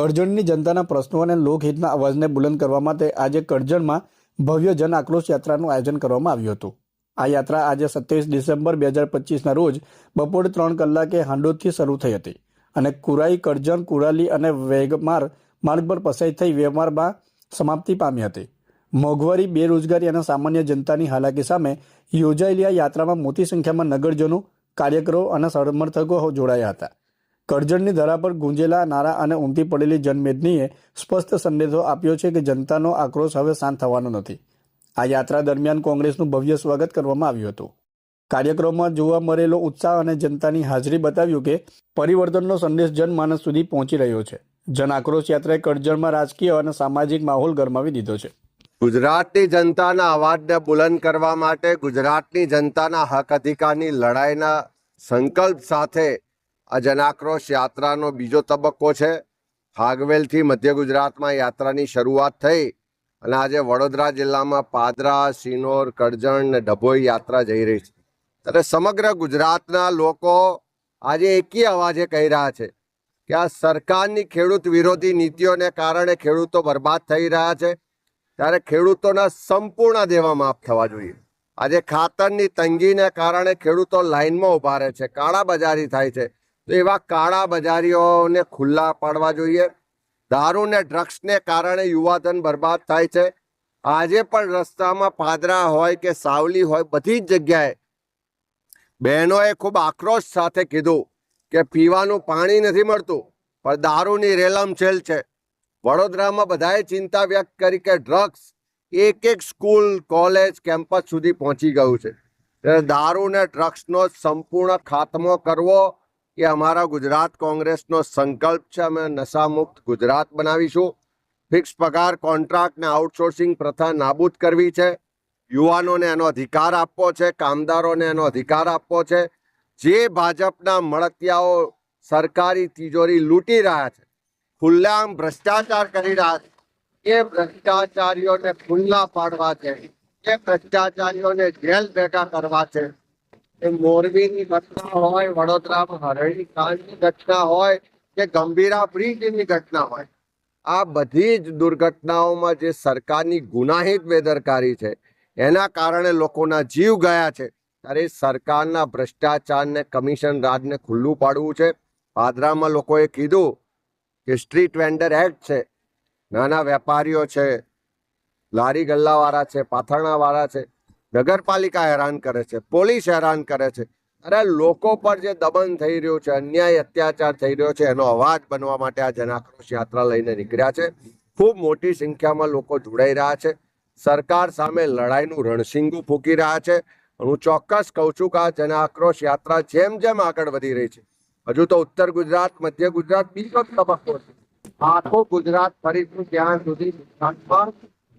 કરજણની જનતાના પ્રશ્નો અને લોકહિતના અવાજને બુલંદ કરવા માટે આજે કરજણમાં ભવ્ય જન આક્રોશ યાત્રાનું આયોજન કરવામાં આવ્યું હતું. આ યાત્રા આજે સત્યાવીસ ડિસેમ્બર બે હજાર પચીસના રોજ બપોરે ત્રણ કલાકે હાંડોદથી શરૂ થઈ હતી અને કુરાઈ, કરજણ, કુરાલી અને વેગમાર માર્ગ પર પસાર થઈ વેમારમાં સમાપ્તિ પામી હતી. મોંઘવારી, બેરોજગારી અને સામાન્ય જનતાની હાલાકી સામે યોજાયેલી આ યાત્રામાં મોટી સંખ્યામાં નગરજનો, કાર્યકરો અને સમર્થકો જોડાયા હતા. કરજણની ધરા પર ગુંજેલા નારા અને ઉમટી પડેલી જનમેદનીએ સ્પષ્ટ સંદેશો આપ્યો છે કે જનતાનો આક્રોશ હવે શાંત થવાનો નથી. આ યાત્રા દરમિયાન કોંગ્રેસનું ભવ્ય સ્વાગત કરવામાં આવ્યું હતું. કાર્યક્રમમાં જોવા મળેલો ઉત્સાહ અને જનતાની હાજરી બતાવ્યું કે પરિવર્તનનો સંદેશ જનમાનસ સુધી પહોંચી રહ્યો છે. જન આક્રોશ યાત્રાએ કરજણમાં રાજકીય અને સામાજિક માહોલ ગરમાવી દીધો છે. ગુજરાતની જનતાના અવાજને બુલંદ કરવા માટે ગુજરાતની જનતાના હક અધિકારની લડાઈના સંકલ્પ સાથે આ જનાક્રોશ યાત્રાનો બીજો તબક્કો છે. ખાગવેલથી મધ્ય ગુજરાતમાં યાત્રાની શરૂઆત થઈ અને આજે વડોદરા જિલ્લામાં પાદરા, સિનોર, કરજણ ને ડભોઈ યાત્રા જઈ રહી છે. ત્યારે સમગ્ર ગુજરાતના લોકો આજે એકી અવાજે કહી રહ્યા છે કે આ સરકારની ખેડૂત વિરોધી નીતિઓને કારણે ખેડૂતો બરબાદ થઈ રહ્યા છે. ત્યારે ખેડૂતોના સંપૂર્ણ દેવા માફ થવા જોઈએ. આજે ખાતરની તંગીને કારણે ખેડૂતો લાઈનમાં ઊભા રહે છે કાળા બજારી થાય છે. તો એવા કાળા બજારીઓને ખુલ્લા પાડવા જોઈએ. દારૂ ને ડ્રગ્સને કારણે યુવાધન બરબાદ થાય છે. આજે પણ રસ્તામાં પાદરા હોય કે સાવલી હોય, બધી જ જગ્યાએ બહેનોએ ખૂબ આક્રોશ સાથે કીધું કે પીવાનું પાણી નથી મળતું, પણ દારૂની રેલમછેલ છે. વડોદરામાં બધાએ ચિંતા વ્યક્ત કરી કે ડ્રગ્સ એક એક સ્કૂલ, કોલેજ, કેમ્પસ સુધી પહોંચી ગયું છે. ત્યારે દારૂ ને ડ્રગ્સનો સંપૂર્ણ ખાતમો કરવો એ અમારા ગુજરાત કોંગ્રેસનો સંકલ્પ છે, અમે નશામુક્ત ગુજરાત બનાવીશું. ફિક્સ પગાર કોન્ટ્રાક્ટ ને આઉટસોર્સિંગ પ્રથા નાબૂદ કરવી છે. યુવાનોને એનો અધિકાર આપવો છે, કામદારોને એનો અધિકાર આપવો છે. જે ભાજપના મળતિયાઓ સરકારી તિજોરી લૂંટી રહ્યા છે, ખુલ્લામ ભ્રષ્ટાચાર કરી રહ્યા છે. એ ભ્રષ્ટાચારીઓને ખુલ્લા પાડવા છે, એ ભ્રષ્ટાચારીઓને જેલ ભેગા કરવા છે. એ મોરબીની ઘટના હોય, વડોદરામાં હરણી કાંડની ઘટના હોય, કે ગંભીરા બ્રિજની ઘટના હોય. આ બધી જ દુર્ઘટનાઓમાં જે સરકારની ગુનાહિત બેદરકારી છે, એના કારણે લોકોના જીવ ગયા છે. ત્યારે સરકારના ભ્રષ્ટાચારને કમિશન રાજને ખુલ્લું પાડવું છે. પાદરામાં લોકોએ કીધું કે સ્ટ્રીટ વેન્ડર એક્ટ છે. નાના વેપારીઓ છે, લારી ગલ્લાવાળા છે, પાથરણાવાળા છે. નગરપાલિકા હેરાન કરે છે, પોલીસ હેરાન કરે છે. અરે, લોકો પર જે દમન થઈ રહ્યું છે, અન્યાય, અત્યાચાર થઈ રહ્યો છે, એનો અવાજ બનવા માટે આ જનાક્રોશ યાત્રા લઈને નીકળ્યા છે. ખૂબ મોટી સંખ્યામાં લોકો જોડાઈ રહ્યા છે. સરકાર સામે લડાઈનું રણસિંગું ફૂંકી રહ્યા છે. હું ચોક્કસ કહું છું કે આ જનાક્રોશ યાત્રા જેમ જેમ આગળ વધી રહી છે. હજુ તો ઉત્તર ગુજરાત, મધ્ય ગુજરાત બીજો તબક્કો છે. આખો ગુજરાત ફરીથી ત્યાં સુધી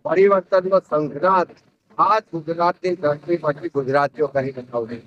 પરિવર્તનનો સંઘર્ષ આ ગુજરાતની ધરતી પછી ગુજરાતીઓ કરી બતાવશે